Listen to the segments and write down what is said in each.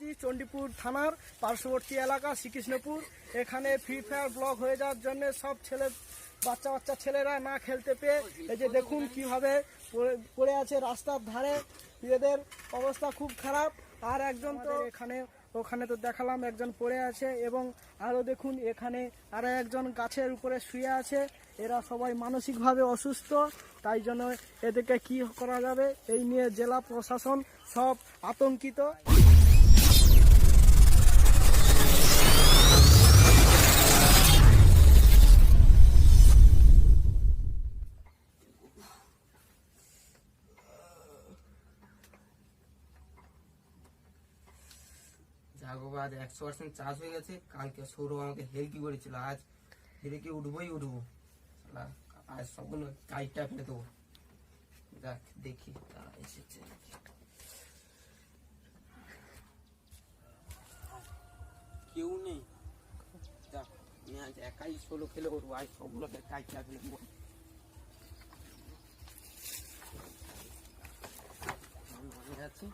এসেছি চণ্ডীপুর থানার পার্শ্ববর্তী এলাকা শ্রীকৃষ্ণপুর। এখানে ফ্রি ফায়ার ব্লক হয়ে যাওয়ার জন্য সব ছেলে বাচ্চা বাচ্চা ছেলেরা না খেলতে পেয়ে এই যে দেখুন কীভাবে পড়ে- পড়ে আছে রাস্তার ধারে। এদের অবস্থা খুব খারাপ। আর একজন তো এখানে ওখানে তো দেখালাম একজন পড়ে আছে এবং আরও দেখুন এখানে আরও একজন গাছের উপরে শুয়ে আছে। এরা সবাই মানসিকভাবে অসুস্থ তাই জন্য এদেরকে কি করা যাবে? এই নিয়ে জেলা প্রশাসন সব আতঙ্কিত। জাগোবাদ একশো পার্সেন্ট চার্জ হয়ে গেছে কালকে সৌরভ আমাকে হেল্প করেছিল আজ হেরেকে উঠবোই উঠবো শালা, আজ সবগুলো গাইডটা ফেলে দেবো দেখ দেখি তারা এসেছে নাকি। কেউ নেই দেখ আমি আজ একাই ষোলো খেলে উঠবো আজ সবগুলোকে গাইডটা ফেলে দেবো আমি মনে আছে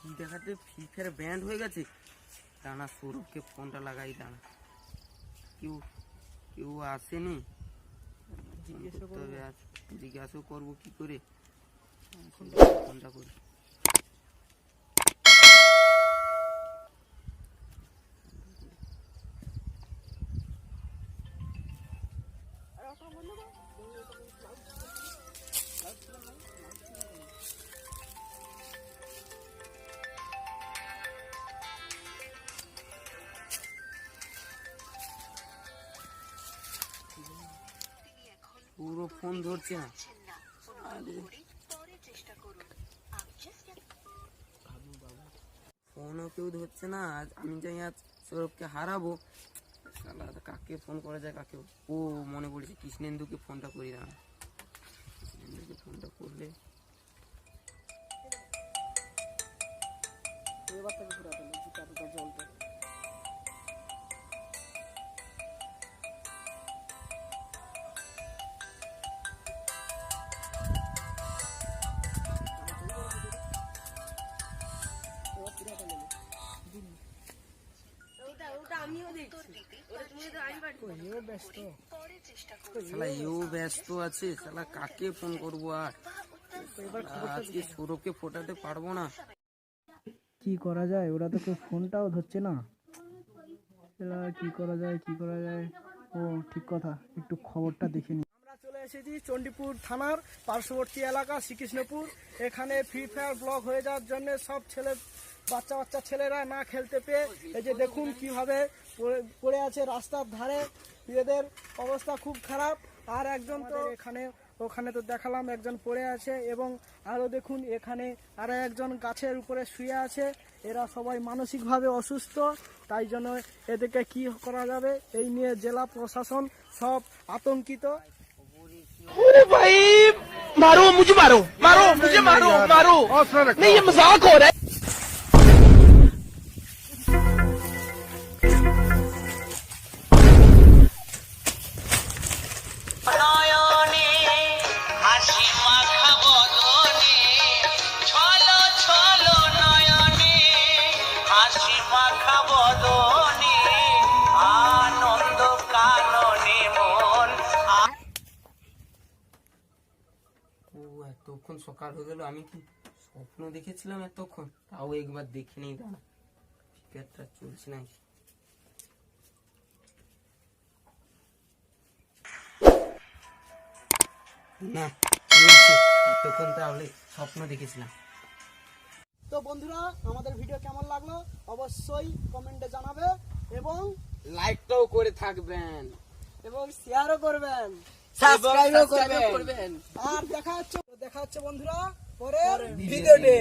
কি দেখাতে ফ্রি ফায়ার ব্যান্ড হয়ে গেছে। দাঁড়া সৌরভকে ফোনটা লাগাই দাঁড়া। কেউ কেউ আসেনি? জিজ্ঞাসা করব কি করে। ফোনটা করি। পুরো ফোন ধরছে না। ফোনও কেউ ধরছে না আজ আমি যাই আজ সৌরভকে হারাবো। শালা, কাকে ফোন করা যায় কাকে ও মনে পড়েছে কৃষ্ণেন্দুকে ফোনটা করি না। কৃষ্ণেন্দুকে ফোনটা করলে কাকে ফোন করব আর? ফোটাতে পারব না। কি করা যায়? ওরা তো ফোনটাও ধরছে না। কি করা যায়, কি করা যায়? ও, ঠিক কথা, একটু খবরটা দেখে নি। চলে এসেছি চণ্ডীপুর থানার পার্শ্ববর্তী এলাকা শ্রীকৃষ্ণপুর। এখানে ফ্রি ফায়ার ব্লক হয়ে যাওয়ার জন্য সব ছেলে বাচ্চা বাচ্চা ছেলেরা না খেলতে পেয়ে এই যে দেখুন কীভাবে পড়ে- পড়ে আছে রাস্তার ধারে। এদের অবস্থা খুব খারাপ। আর একজন তো এখানে ওখানে তো দেখালাম একজন পড়ে আছে এবং আরও দেখুন এখানে আরও একজন গাছের উপরে শুয়ে আছে। এরা সবাই মানসিকভাবে অসুস্থ তাই জন্য এদেরকে কি করা যাবে? এই নিয়ে জেলা প্রশাসন সব আতঙ্কিত। अरे भाई मारो मुझे मारो मारो मुझे मारो मारो। नहीं ये मज़ाक हो रहा है। बनाया ने এতক্ষণ সকাল হয়ে গেল আমি কি স্বপ্ন দেখেছিলাম এতক্ষণ? তাও একবার দেখে নেই দাঁড়া ফিকারটা চলছে না না এতক্ষণ তাহলে স্বপ্ন দেখেছিলাম। তো বন্ধুরা আমাদের ভিডিও কেমন লাগল? অবশ্যই কমেন্টে জানাবে এবং লাইকটাও করে থাকবেন। এবং শেয়ারও করবেন। সাবস্ক্রাইবও করবেন। আর দেখা হচ্ছে দেখা হচ্ছে বন্ধুরা পরের ভিডিওতে।